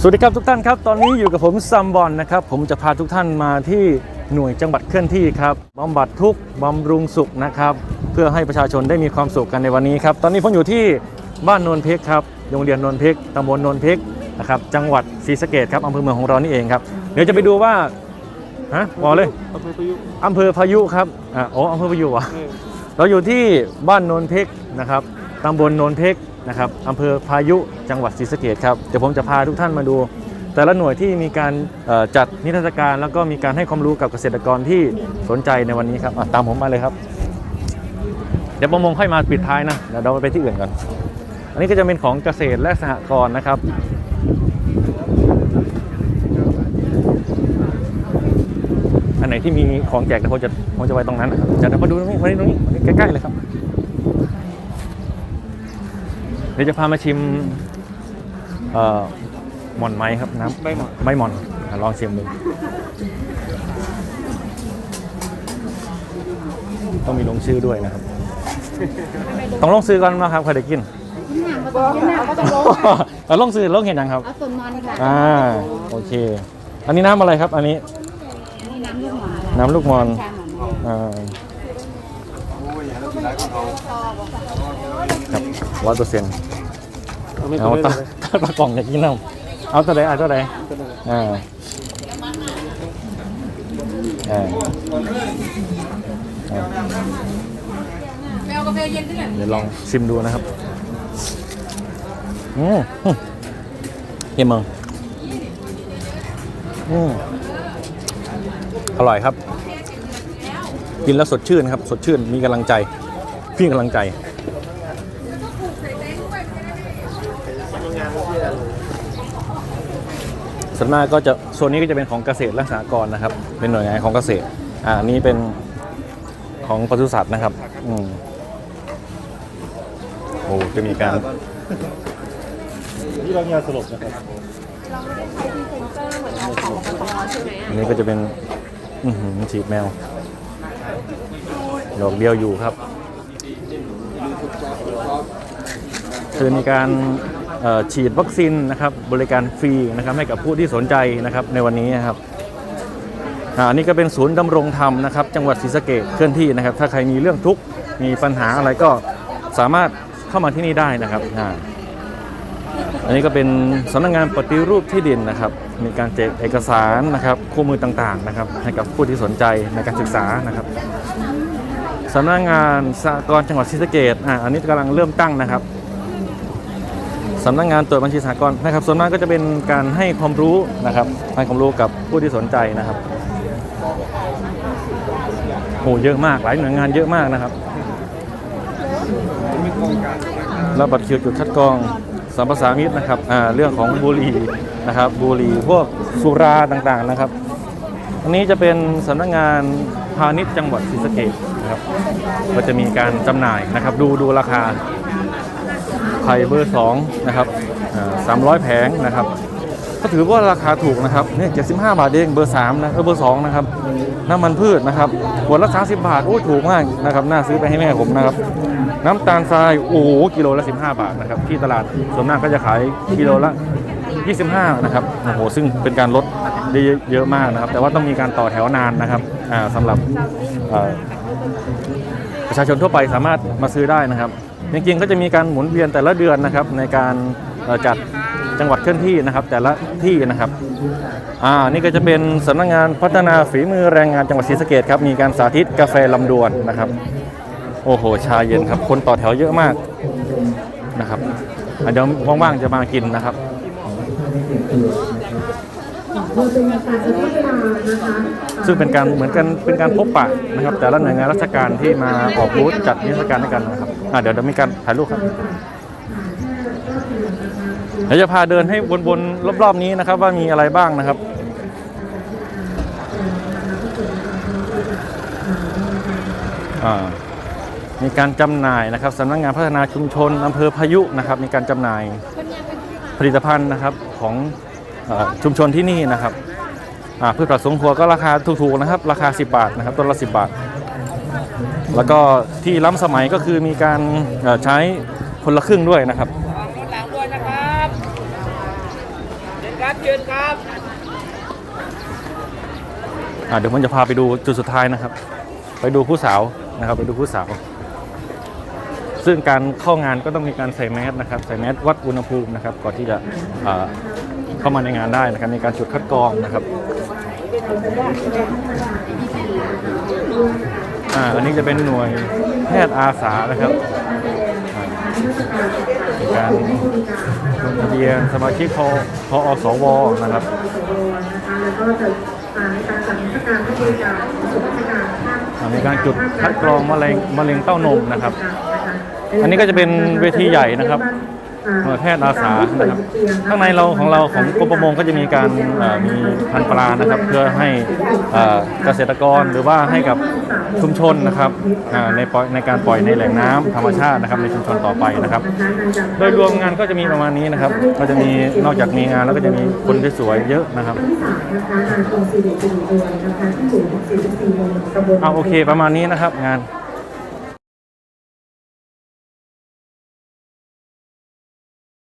สวัสดีครับทุกท่านครับ ตอนนี้อยู่กับผมซัมบอลนะครับ ผมจะพาทุกท่านมาที่หน่วยจังหวัดเคลื่อนที่ครับบำบัดทุกข์บำรุงสุขนะครับ เพื่อให้ประชาชนได้มีความสุขกันในวันนี้ครับ ตอนนี้ผมอยู่ที่บ้านโนนเพกครับโรงเรียนโนนเพกตำบลโนนเพกนะครับ จังหวัดศรีสะเกดครับอำเภอเมืองของเรานี่เองครับ เดี๋ยวจะไปดูว่าฮะบอกเลยอำเภอพายุอำเภอพายุครับอ่าโอ้อำเภอพายุวะเออเราอยู่ที่บ้านโนนเพกนะครับตำบลโนนเพก นะครับอำเภอพายุจังหวัดศรีสะเกดครับเดี๋ยวผมจะพาทุกท่านมาดู แต่ละหน่วยที่มีการจัดนิทรรศการ แล้วก็มีการให้ความรู้กับเกษตรกรที่สนใจในวันนี้ครับตามผมมาเลยครับ เดี๋ยวประมงค่อยมาปิดท้ายนะเดี๋ยวเราไปที่อื่นก่อนอันนี้ก็จะเป็นของเกษตรและสหกรณ์นะครับอันไหนที่มีของแจกเดี๋ยวผมจะผมจะไว้ตรงนั้นนะครับจะเดี๋ยวมาดูตรงนี้ตรงนี้ใกล้ๆเลยครับ เดี๋ยวจะพามาชิมเอ่อหม่อนไม้ครับน้ำใบหมอน ใบหม่อนอะลองชิมดูต้องมีลงชื่อด้วยนะครับ ต้องลงซื้อก่อนนะครับใครได้กินหนังก็ต้องกินหนังก็ต้องลงเอาลงซื้อลงเห็นยังครับ เอาส่วนนอนค่ะอ่าโอเค อันนี้น้ำอะไรครับ อันนี้นี่น้ำลูกหมาน้ำลูกมอนชาหมอนอ่า ครับร้อยเปอร์เซ็นต์เอาไม่เอาต้องตาเลากล่องอยากกินน้ำเอาตัวไหนเอาตัวไหนอ่าอ่าเดี๋ยวลองชิมดูนะครับอืมอืมเยี่ยมมึงอืมอร่อยครับ กินแล้วสดชื่นครับ สดชื่นมีกำลังใจพี่กำลังใจส่วนมากก็จะโซนนี้ก็จะเป็นของเกษตรและสหกรณ์นะครับ เป็นหน่วยงานของเกษตร อ่าอันนี้เป็นของปศุสัตว์นะครับ อืมโอ้จะมีการที่เรายาสลบนะครับอันนี้ก็จะเป็นอือหือฉีดแมว ดอกเดียวอยู่ครับ คือมีการฉีดวัคซีนนะครับบริการฟรีนะครับให้กับผู้ที่สนใจนะครับในวันนี้นะครับอันนี้ก็เป็นศูนย์ดำรงธรรมนะครับ จังหวัดศรีสะเกษเคลื่อนที่นะครับ ถ้าใครมีเรื่องทุกข์มีปัญหาอะไรก็สามารถเข้ามาที่นี่ได้นะครับ อันนี้ก็เป็นสำนักงานปฏิรูปที่ดินนะครับ มีการแจกเอกสารนะครับคู่มือต่างๆนะครับ ให้กับผู้ที่สนใจในการศึกษานะครับสำนักงานสหกรณ์จังหวัดศรีสะเกษอ่าอันนี้กำลังเริ่มตั้งนะครับสำนักงานตรวจบัญชีสหกรณ์นะครับส่วนมากก็จะเป็นการให้ความรู้นะครับให้ความรู้กับผู้ที่สนใจนะครับโอ้เยอะมากหลายหน่วยงานเยอะมากนะครับแล้วบัตรคิวจุดคัดกรอง สัมปสามิตรนะครับเรื่องของบุหรี่นะครับบุหรี่พวกสุราต่างๆนะครับ อันนี้จะเป็นสำนักงานพาณิชย์จังหวัดศรีสะเกษนะครับก็จะมีการจำหน่ายนะครับ ดูดูราคาไข่เบอร์2นะครับสามร้อยแผงนะครับก็ถือว่าราคาถูกนะครับเนี่ยเจ็ดสิบห้าบาทเองเบอร์3นะเออเบอร์2นะครับน้ำมันพืชนะครับขวดละ30บบาทโอ้ถูกมากนะครับน่าซื้อไปให้แม่ผมนะครับ น้ำตาลทรายโอ้โหกิโลละ 15 บาทนะครับที่ตลาดส่วนมากก็จะขายกิโลละ 25 นะครับโอ้โหซึ่งเป็นการลดได้เยอะมากนะครับ แต่ว่าต้องมีการต่อแถวนานนะครับอ่าสำหรับประชาชนทั่วไปสามารถมาซื้อได้นะครับจริงๆก็จะมีการหมุนเวียนแต่ละเดือนนะครับในการจัดจังหวัดเคลื่อนที่นะครับ แต่ละที่นะครับอ่านี่ก็จะเป็นสำนักงานพัฒนาฝีมือแรงงานจังหวัดศรีสะเกดครับมีการสาธิตกาแฟลำดวนนะครับ โอ้โห ชาเย็นครับ คนต่อแถวเยอะมากนะครับอะเดี๋ยวว่างๆจะมากินนะครับซึ่งเป็นการเหมือนกันเป็นการพบปะนะครับ แต่ละหน่วยงานราชการที่มาออกบูธจัดนิทรรศการด้วยกันนะครับเดี๋ยวเดี๋ยวมีการถ่ายรูปครับเดี๋ยวจะพาเดินให้วนๆรอบๆนี้นะครับ ว่ามีอะไรบ้างนะครับอ่า มีการจำหน่ายนะครับสำนักงานพัฒนาชุมชนอำเภอพายุนะครับมีการจำหน่ายผลิตภัณฑ์นะครับของเอ่อชุมชนที่นี่นะครับอ่าพืชผักสวนครัวก็ราคาถูกๆนะครับ ราคา 10 บาทนะครับต้นละ10 บาท แล้วก็ที่ล้ำสมัยก็คือมีการเอ่อใช้คนละครึ่งด้วยนะครับรถหลังด้วยนะครับครับเชิญครับอ่าเดี๋ยวผมจะพาไปดูจุดสุดท้ายนะครับ ไปดูผู้สาวนะครับ ไปดูผู้สาว ซึ่งการเข้างานก็ต้องมีการใส่แมสนะครับใส่แมสวัดอุณหภูมินะครับก่อนที่จะเข้ามาในงานได้นะครับในการจุดคัดกรองนะครับอ่าอันนี้จะเป็นหน่วยแพทย์อาสานะครับการลงทะเบียนสมาชิกพพอสวนะครับในการจุดคัดกรองมะเร็งมะเร็งเต้านมนะครับ อันนี้ก็จะเป็นเวทีใหญ่นะครับหน่วยแพทย์อาสานะครับข้างในเราของเราของกรมประมงก็จะมีการเอ่อมีพันธุ์ปลานะครับ เพื่อให้เอ่อเกษตรกรหรือว่าให้กับชุมชนนะครับอ่าในปล่อยในการปล่อยในแหล่งน้ำธรรมชาตินะครับ ในชุมชนต่อไปนะครับ โดยรวมงานก็จะมีประมาณนี้นะครับ ก็จะมีนอกจากมีงานแล้วก็จะมีคนสวยๆเยอะนะครับเอาโอเคประมาณนี้นะครับงาน